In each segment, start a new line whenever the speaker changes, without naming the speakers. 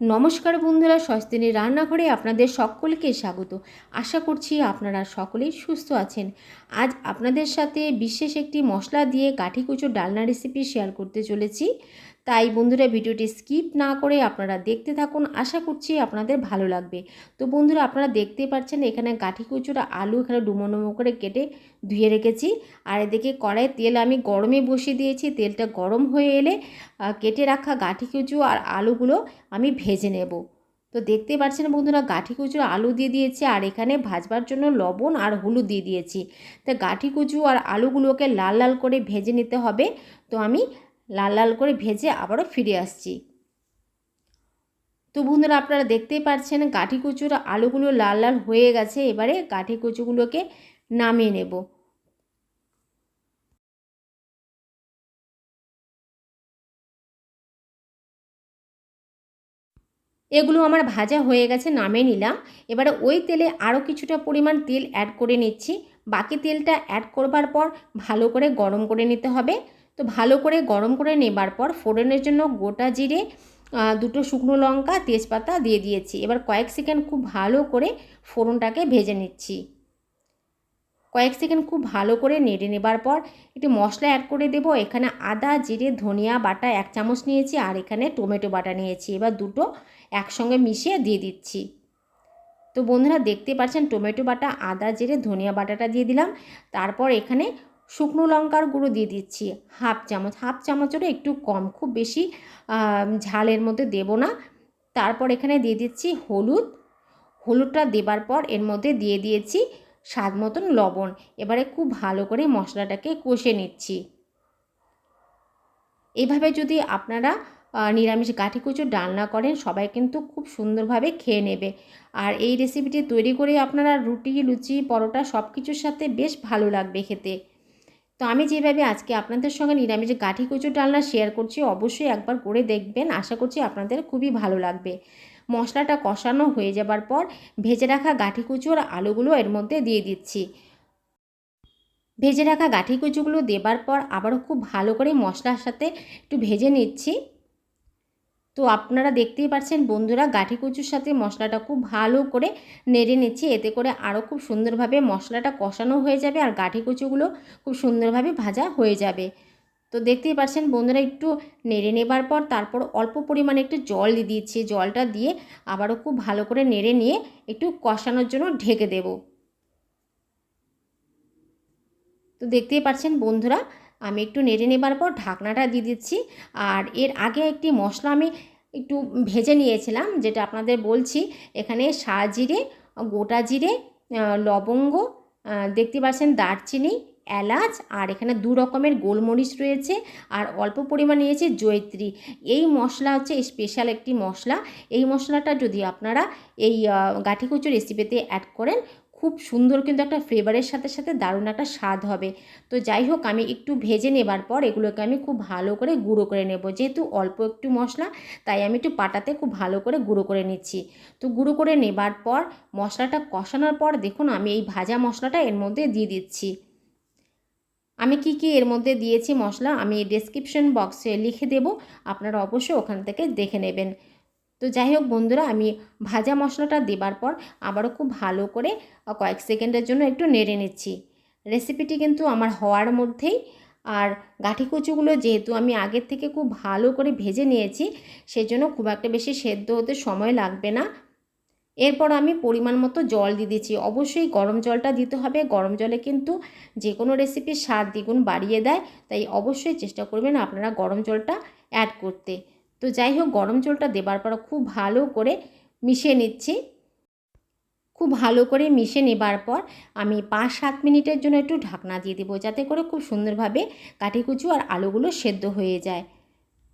নমস্কার বন্ধুরা সস্তিনী রান্নাঘরে আপনাদের সকলকে স্বাগত। আশা করছি আপনারা সকলেই সুস্থ আছেন। আজ আপনাদের সাথে বিশেষ একটি মশলা দিয়ে কাঠি কুচুর ডালনা রেসিপি শেয়ার করতে চলেছি। তাই বন্ধুরা ভিডিওটি স্কিপ না করে আপনারা দেখতে থাকুন। আশা করছি আপনাদের ভালো লাগবে। তো বন্ধুরা আপনারা দেখতে পাচ্ছেন এখানে কাঠি কুচোটা, আলু এখানে ডুমো ডুমো করে কেটে ধুয়ে রেখেছি। আর এদিকে কড়াই তেল আমি গরমে বসিয়ে দিয়েছি। তেলটা গরম হয়ে এলে কেটে রাখা গাঠি কুচু আর আলুগুলো আমি ভেজে নেব। তো দেখতে পাচ্ছেন বন্ধুরা গাঠি কুচুর আলু দিয়ে দিয়েছি আর এখানে ভাজবার জন্য লবণ আর হলুদ দিয়ে দিয়েছি। তা গাঠি কুচু আর আলুগুলোকে লাল লাল করে ভেজে নিতে হবে। তো আমি লাল লাল করে ভেজে আবারও ফিরে আসছি। তো বন্ধুরা, আপনারা দেখতেই পাচ্ছেন কাঠি কুচুর আলুগুলো লাল লাল হয়ে গেছে। এবারে কাঠি কুচুগুলোকে নামিয়ে নেব। এগুলো আমার ভাজা হয়ে গেছে, নামিয়ে নিলাম। এবারে ওই তেলে আরও কিছুটা পরিমাণ তেল অ্যাড করে নিচ্ছি। বাকি তেলটা অ্যাড করবার পর ভালো করে গরম করে নিতে হবে। তো ভালো করে গরম করে নেবার পর ফোড়নের জন্য গোটা জিরে দুটো শুকনো লঙ্কা, তেজপাতা দিয়ে দিয়েছি। এবার কয়েক সেকেন্ড খুব ভালো করে ফোড়নটাকে ভেজে নিচ্ছি। কয়েক সেকেন্ড খুব ভালো করে নেড়ে নেবার পর একটু মশলা অ্যাড করে দেব। এখানে আদা, জিরে, ধনিয়া বাটা এক চামচ নিয়েছি আর এখানে টমেটো বাটা নিয়েছি। এবার দুটো একসঙ্গে মিশিয়ে দিয়ে দিচ্ছি। তো বন্ধুরা দেখতে পাচ্ছেন টমেটো বাটা, আদা, জিরে, ধনিয়া বাটাটা দিয়ে দিলাম। তারপর এখানে শুকনো লঙ্কার গুঁড়ো দিয়ে দিচ্ছি। হাফ চামচ, হাফ চামচেরও একটু কম, খুব বেশি ঝালের মধ্যে দেব না। তারপর এখানে দিয়ে দিচ্ছি হলুদ। হলুদটা দেবার পর এর মধ্যে দিয়ে দিয়েছি স্বাদ মতন লবণ। এবারে খুব ভালো করে মশলাটাকে কষে নিচ্ছি। এভাবে যদি আপনারা নিরামিষ গাঠি কুচো ডালনা করেন, সবাই কিন্তু খুব সুন্দরভাবে খেয়ে নেবে। আর এই রেসিপিটি তৈরি করে আপনারা রুটি, লুচি, পরোটা সব কিছুর সাথে বেশ ভালো লাগবে খেতে। তো আমি যেভাবে আজকে আপনাদের সঙ্গে নিরামিষ গাঠি কুচো ডালনা শেয়ার করছি, অবশ্যই একবার করে দেখবেন। আশা করছি আপনাদের খুবই ভালো লাগবে। মশলাটা কষানো হয়ে যাবার পর ভেজে রাখা গাঠি কুচু আর আলুগুলো এর মধ্যে দিয়ে দিচ্ছি। ভেজে রাখা গাঠি কুচুগুলো দেবার পর আবারও খুব ভালো করে মশলার সাথে একটু ভেজে নিচ্ছি। তো আপনারা দেখতেই পাচ্ছেন বন্ধুরা গাঠি কচুর সাথে মশলাটা খুব ভালো করে নেড়ে নিচ্ছি। এতে করে আরও খুব সুন্দরভাবে মশলাটা কষানো হয়ে যাবে আর গাঠি কচুগুলো খুব সুন্দরভাবে ভাজা হয়ে যাবে। তো দেখতেই পাচ্ছেন বন্ধুরা একটু নেড়ে নেবার পর তারপর অল্প পরিমাণে একটু জল দিয়ে দিচ্ছি। জলটা দিয়ে আবারও খুব ভালো করে নেড়ে নিয়ে একটু কষানোর জন্য ঢেকে দেব। তো দেখতেই পাচ্ছেন বন্ধুরা আমি একটু নেড়ে নেবার পর ঢাকনাটা দিয়ে দিচ্ছি। আর এর আগে একটি মশলা আমি একটু ভেজে নিয়েছিলাম, যেটা আপনাদের বলছি, এখানে জিরে, গোটা জিরে লবঙ্গ দেখতে পাচ্ছেন দারচিনি, এলাচ, আর এখানে দু রকমের গোলমরিচ রয়েছে, আর অল্প পরিমাণ নিয়েছে জৈত্রী এই মশলা হচ্ছে স্পেশাল একটি মশলা। এই মশলাটা যদি আপনারা এই গাঠি রেসিপিতে অ্যাড করেন খুব সুন্দর কিন্তু একটা ফ্লেভারের সাথে সাথে দারুণ একটা স্বাদ হবে। তো যাই হোক, আমি একটু ভেজে নেবার পর এগুলোকে আমি খুব ভালো করে গুঁড়ো করে নেব। যেহেতু অল্প একটু মশলা, তাই আমি একটু পাটাতে খুব ভালো করে গুঁড়ো করে নিচ্ছি। তো গুঁড়ো করে নেবার পর মশলাটা কষানোর পর দেখুন, আমি এই ভাজা মশলাটা এর মধ্যে দিয়ে দিচ্ছি। আমি কি কি এর মধ্যে দিয়েছি মশলা, আমি ডেসক্রিপশন বক্সে লিখে দেব। আপনারা অবশ্যই ওখান থেকে দেখে নেবেন। তো যাই হোক বন্ধুরা, আমি ভাজা মশলাটা দেবার পর আবারও খুব ভালো করে কয়েক সেকেন্ডের জন্য একটু নেড়ে নিচ্ছি। রেসিপিটি কিন্তু আমার হওয়ার মধ্যেই। আর গাঠি কচুগুলো যেহেতু আমি আগের থেকে খুব ভালো করে ভেজে নিয়েছি, সেজন্য খুব একটা বেশি সেদ্ধ হতে সময় লাগবে না। এরপর আমি পরিমাণ মতো জল দিয়ে দিচ্ছি। অবশ্যই গরম জলটা দিতে হবে। গরম জলে কিন্তু যে কোনো রেসিপির স্বাদ দ্বিগুণ বাড়িয়ে দেয়। তাই অবশ্যই চেষ্টা করবেন আপনারা গরম জলটা অ্যাড করতে। তো যাই হোক, গরম জলটা দেবার পর খুব ভালো করে মিশে নিচ্ছি। খুব ভালো করে মিশে নেবার পর আমি পাঁচ সাত মিনিটের জন্য একটু ঢাকনা দিয়ে দেবো, যাতে করে খুব সুন্দরভাবে কাঠিকুচু আর আলুগুলো সেদ্ধ হয়ে যায়।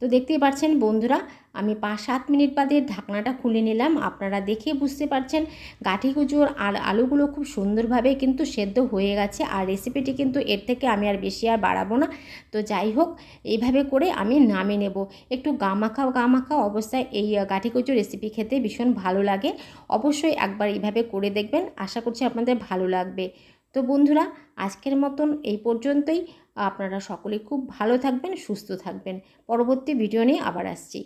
তো দেখতেই পাচ্ছেন বন্ধুরা, আমি পাঁচ সাত মিনিট বাদে ঢাকনাটা খুলে নিলাম। আপনারা দেখে বুঝতে পারছেন গাঠি কুচুর আর আলুগুলো খুব সুন্দরভাবে কিন্তু সেদ্ধ হয়ে গেছে আর রেসিপিটি কিন্তু এর থেকে আমি আর বেশি আর বাড়াবো না। তো যাই হোক, এইভাবে করে আমি নামে নেব। একটু গামাখা গামাখা অবস্থায় এই গাঠি কুচুর রেসিপি খেতে ভীষণ ভালো লাগে। অবশ্যই একবার এইভাবে করে দেখবেন। আশা করছি আপনাদের ভালো লাগবে। তো বন্ধুরা, আজকের মতন এই পর্যন্তই। আপনারা সকলে খুব ভালো থাকবেন, সুস্থ থাকবেন। পরবর্তী ভিডিও নিয়ে আবার আসছি।